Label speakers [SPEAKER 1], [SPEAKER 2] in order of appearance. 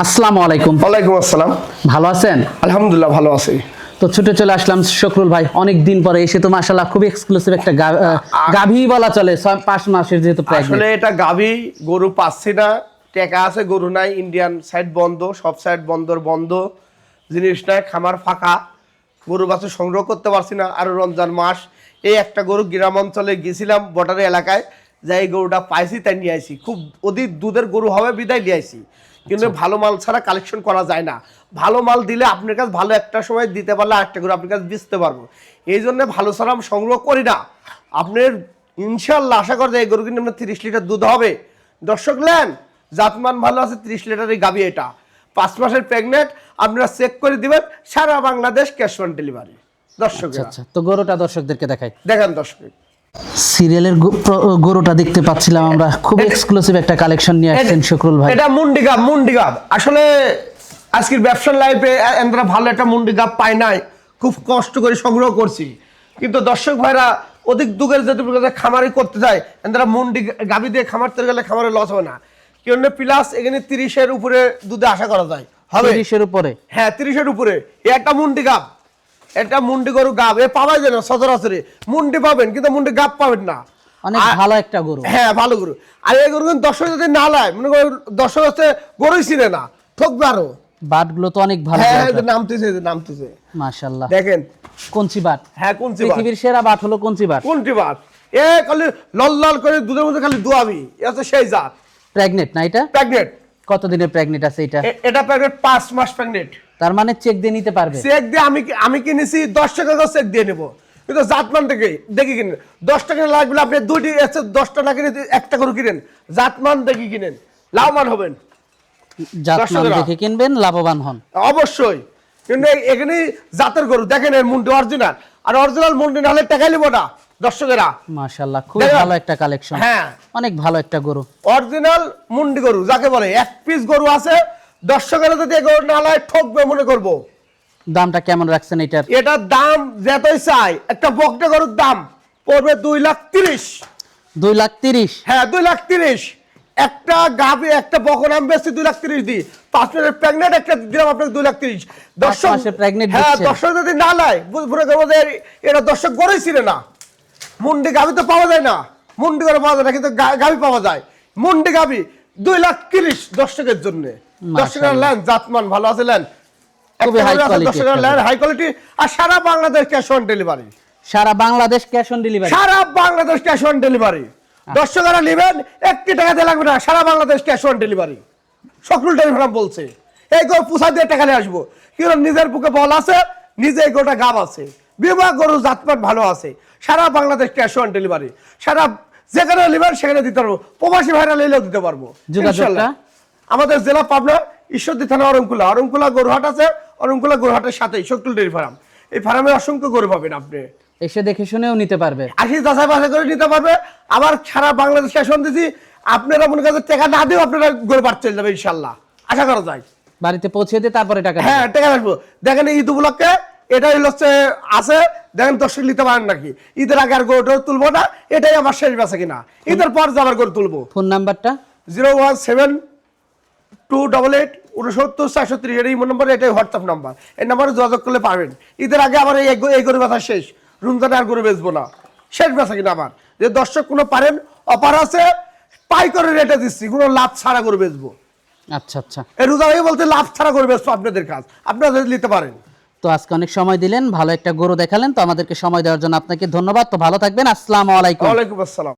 [SPEAKER 1] আসসালামু আলাইকুম।
[SPEAKER 2] ওয়ালাইকুম আসসালাম।
[SPEAKER 1] ভালো আছেন?
[SPEAKER 2] আলহামদুলিল্লাহ ভালো আছি।
[SPEAKER 1] তো ছুটে চলে আসলাম শকরুল ভাই অনেক দিন পরে এসে তো মাশাল্লাহ খুবই এক্সক্লুসিভ একটা গাভী বলা চলে পাঁচ মাসের যেহেতু
[SPEAKER 2] আসলে এটা গাভী গরু পাচ্ছি না টেকা আছে গরু নাই ইন্ডিয়ান সাইড বন্ধ সব সাইড বন্দর বন্ধ জিনিস নাই খামার ফাঁকা গরু বাছুর সংগ্রহ করতে পারছি না আরও রমজান মাস এই একটা গরু গ্রাম অঞ্চলে গেছিলাম বর্ডারের এলাকায় যাই গরুটা পাইছি তাই নিয়ে আইছি খুব অধিক দুধের গরু হবে বিদায় নিয়ে আইছি। কিন্তু ভালো মাল ছাড়া কালেকশন করা যায় না। ভালো মাল দিলে আপনার কাছে ভালো একটা সময় দিতে পারলে আরেকটা গরু আপনার কাছে বেচতে পারব। এই জন্য ভালো ছাড়া আমি সংগ্রহ করি না। আপনার ইনশাল্লাহ আশা করা যায় এই গরু কিন্তু আপনার তিরিশ লিটার দুধ হবে। দর্শক নেন জাতমান ভালো আছে তিরিশ লিটারের গাবি এটা। পাঁচ মাসের প্রেগনেন্ট আপনারা চেক করে দিবেন সারা বাংলাদেশ ক্যাশ অন ডেলিভারি দর্শক
[SPEAKER 1] আচ্ছা। তো গরুটা দর্শকদেরকে দেখাই।
[SPEAKER 2] দেখেন দর্শক।
[SPEAKER 1] সিরিয়ালের গরুটা দেখতে পাচ্ছিলাম আমরা। খুব এক্সক্লুসিভ একটা কালেকশন নিয়ে আসছেন শকরুল ভাই।
[SPEAKER 2] এটা মুন্ডি গাব মুন্ডি গাব আসলে আজকের ব্যবসার লাইফে এন্দরা ভালো একটা মুন্ডি গাব পাই নাই। খুব কষ্ট করে সংগ্রহ করছি। কিন্তু দর্শক ভাইরা অধিক দুঃখের যদি খামারি করতে যায় এন্দরা মুন্ডি গাবি দিয়ে খামার তৈরি গেলে খামারে লস হবে না। কেন প্লাস এখানে তিরিশের উপরে দুধে আশা করা যায়। হবে।
[SPEAKER 1] তিরিশের উপরে?
[SPEAKER 2] হ্যাঁ তিরিশের উপরে। একটা মুন্ডি গাব একটা মুন্ডি গরু গাব এ পাওয়া যায় না সচরাচরে মুন্ডি পাবেন কিন্তু মুন্ডি গাব পাবেন না।
[SPEAKER 1] অনেক ভালো একটা গরু।
[SPEAKER 2] হ্যাঁ ভালো গরু। আর এই গরু কিন্তু দর্শক যদি না লায় মনে করো দর্শক হচ্ছে গরুই চিনে না ঠকবে আরও।
[SPEAKER 1] বাটগুলো তো অনেক ভালো
[SPEAKER 2] হ্যাঁ নামতেছে নামতেছে।
[SPEAKER 1] মাশাল্লাহ
[SPEAKER 2] দেখেন।
[SPEAKER 1] কঞ্চি বাট।
[SPEAKER 2] হ্যাঁ কোন
[SPEAKER 1] পৃথিবীর সেরা বাট হলো কঞ্চি বাট।
[SPEAKER 2] কোনটি বার এ খালি লল লল করে দুধের মধ্যে খালি দুয়াবি। এ হচ্ছে সেই জাত।
[SPEAKER 1] প্রেগনেন্ট না এটা?
[SPEAKER 2] প্রেগনেন্ট
[SPEAKER 1] কত দিনের প্রেগনেন্ট আছে এটা?
[SPEAKER 2] এটা প্রেগনেন্ট পাঁচ মাস প্রেগনেন্ট
[SPEAKER 1] তার মানে চেক দিয়ে নিতে পারবে।
[SPEAKER 2] চেক দিয়ে আমি আমি কিনেছি দশ টাকা করে চেক দিয়ে নেব। কিন্তু জাতমান থেকে দেখে কিনেন। দশ টাকা লাগবে আপনি এসে দশটা না কিনে একটা করে কিনেন। জাতমান দেখে কিনেন। লাভবান হবেন।
[SPEAKER 1] জাতমান দেখে কিনবেন লাভবান হন।
[SPEAKER 2] অবশ্যই। কিন্তু এখানে জাতের গরু দেখেন এর মুন্ডি অরিজিনাল আর অরিজিনাল মুন্ডি না হলে টাকা নিবো না দর্শকেরা।
[SPEAKER 1] মাশাল্লাহ খুব ভালো একটা কালেকশন
[SPEAKER 2] হ্যাঁ।
[SPEAKER 1] অনেক ভালো একটা গরু।
[SPEAKER 2] অরিজিনাল মুন্ডি গরু যাকে বলে এক পিস গরু আছে দর্শকেরা যদি এই গরু না হয় ঠকবে মনে করব।
[SPEAKER 1] দামটা কেমন রাখছেন এটার?
[SPEAKER 2] এটার দাম যতই চাই একটা বকটা গরুর দাম পড়বে দুই লাখ তিরিশ।
[SPEAKER 1] দুই লাখ তিরিশ?
[SPEAKER 2] হ্যাঁ দুই লাখ তিরিশ। একটা গাভি একটা বকন আমি বেশি দুই লাখ তিরিশ দিই। পাঁচ মিনিটের প্রেগনেন্ট একটা দিলাম আপনাকে দুই লাখ তিরিশ। দর্শক হ্যাঁ দর্শক যদি না লাই বুঝে করব যে এটা দর্শক গড়েই ছিল না। মুন্ডি গাভি তো পাওয়া যায় না। মুন্ডি করে পাওয়া যায় না কিন্তু গা- গাভি পাওয়া যায়। মুন্ডি গাভি দুই লাখ তিরিশ দর্শকের জন্য। দর্শকের। লেন জাতমান ভালো আছে
[SPEAKER 1] quality
[SPEAKER 2] দর্শকের লেন হাই কোয়ালিটি আর সারা বাংলাদেশ ক্যাশ অন ডেলিভারি
[SPEAKER 1] সারা বাংলাদেশ ক্যাশ অন ডেলিভারি
[SPEAKER 2] সারা বাংলাদেশ ক্যাশ অন ডেলিভারি দর্শকেরা নেবেন একটি টাকা দিয়ে লাগবে না সারা বাংলাদেশ ক্যাশ অন ডেলিভারি সকল ডেলিভারি বলছে এই গরু পুষা দিয়ে টাকা নিয়ে আসব। কিন্তু নিজের বুকে বল আছে নিজে এই গরুটা গাব আছে। বিবাহ গরু জাতপাত ভালো আছে। সারা বাংলাদেশ ক্যাশ অন ডেলিভারি সারা যেখানে নেবেন সেখানে দিতে পারব। প্রবাসী ভাইরা নিলেও দিতে পারব। ইনশাল্লাহ। আমাদের জেলা পাবনা ঈশ্বরদী থানা অরঙ্কুলা অরঙ্কুলা গরুহাট আছে অরঙ্কুলা গরুহাটের সাথেই শকুল ডেরি ফার্ম। এই ফার্মে অসংখ্য গরু পাবেন আপনি।
[SPEAKER 1] এসে দেখে শুনেও নিতে পারবে।
[SPEAKER 2] আশি যাচাই বাছাই করে নিতে পারবে। আবার সারা বাংলাদেশ শাসন দিছি আপনারা মনে করেন টাকা না দিয়েও আপনারা গরু বাড়তে চলে যাবে ইনশাল্লাহ। আশা করা যায়।
[SPEAKER 1] বাড়িতে পৌঁছে দিয়ে তারপরে টাকা
[SPEAKER 2] হ্যাঁ টাকা রাখব দেখেন ঈদ উপলক্ষে এটাই হচ্ছে আছে দেখেন দর্শক নিতে পারেন নাকি। ঈদের আগে আর গরুটা তুলবো না এটাই আমার শেষ বেচা কিনা। ঈদের পর যে আবার গরু তুলবো।
[SPEAKER 1] ফোন নাম্বারটা?
[SPEAKER 2] Zero one seven two double eight উনসত্তর চারশো ত্রিশ এই নম্বর এটাই হোয়াটসঅ্যাপ নাম্বার। এই নাম্বারে যোগাযোগ করলে পাবেন ঈদের আগে আমার এই এই গরু ব্যথা শেষ। রমজানে আর গরু বেচবো না। শেষ বেচা কিনা আমার যে দর্শক কোনো পারেন অপার আছে পাই করে রেটে দিচ্ছি কোনো লাভ ছাড়া গরু বেচবো।
[SPEAKER 1] আচ্ছা আচ্ছা।
[SPEAKER 2] এই রোজা বলতে লাভ ছাড়া করে বেচবো আপনাদের কাজ আপনারা যদি নিতে পারেন।
[SPEAKER 1] তো আজকে অনেক সময় দিলেন, ভালো একটা গরু দেখালেন, তো আমাদেরকে সময় দেওয়ার জন্য আপনাকে ধন্যবাদ। তো ভালো থাকবেন, আসসালামু আলাইকুম।
[SPEAKER 2] আসসালাম।